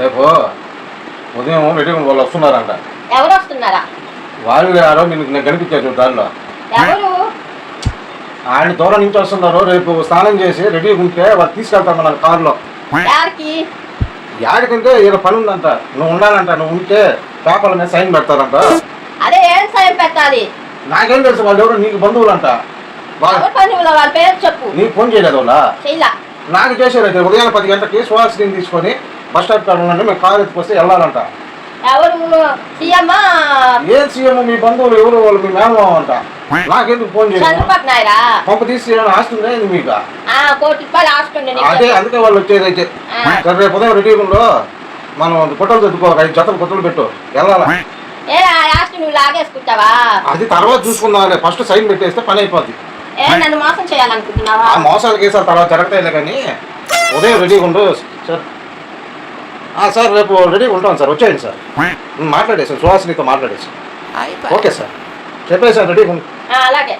రేపు ఉదయం రెడీ వాళ్ళు వస్తున్నారంట. ఎవరు వస్తున్నారా? వాళ్ళు మీకు నేను కనిపించారు చూడు దారిలో. ఎవరు? ఆయన దూరం నుంచి వస్తున్నారు. రేపు స్నానం చేసి రెడీగా ఉంటే వాళ్ళు తీసుకెళ్తాను మన కారులో. యాడికంటే ఏదో పని ఉందంట. నువ్వు ఉండాలంట. నువ్వు ఉంటే పేపర్ల మీద సైన్ పెడతారంట. అదే ఏం సాయం పెట్టాలి? నాకేం తెలుసు వాళ్ళు ఎవరు? నీకు బంధువులంట. వాళ్ళ వాళ్ళ పేరు చెప్పు. నీకు ఫోన్ చేయలేదు వాళ్ళ? నాకు చేసేది ఉదయం పది గంటలకి సుహాసిని తీసుకొని బస్ స్టాప్ కాడ ఉండండి మేము కారు ఎత్తుకొస్తే వెళ్ళాలంట. ఎవరు? సీఎం ఏం సీఎం? మీ బంధువులు ఎవరు? వాళ్ళు మీ మేనమామ అంట. నాకెందుకు ఫోన్ చేయలేదు చంద్రబాబు నాయుడా? పంప తీసి ఏమైనా ఆస్తుందా ఏంది మీకు? ఆ, కోటి రూపాయలు ఆస్తుండే నీకు. అదే అందుకే వాళ్ళు వచ్చేది అయితే. సరే రేపు ఉదయం రెడీ ఉందో మనం ఫోటోలు తెచ్చుకో ఒక ఐదు జతలు ఫోటోలు పెట్టు. వెళ్ళాలా? ఏ ఆ ఆస్తి నువ్వు లాగేసుకుంటావా? అది తర్వాత చూసుకుందాం ఫస్ట్ సైన్ పెట్టేస్తే పని అయిపోద్ది. ఏ నన్ను మోసం చేయాలనుకుంటున్నావా? ఆ మోసాలు కేసాలు తర్వాత జరుగుతాయిలే కానీ ఉదయం రెడీగా ఉండు. సార్ సార్ రేపు రెడీగా ఉంటాం సార్. వచ్చేయండి సార్. మాట్లాడేసాను సుహాసినితో మాట్లాడేసాను ఓకే సార్. చెప్పేసాను ఆ, అలాగే.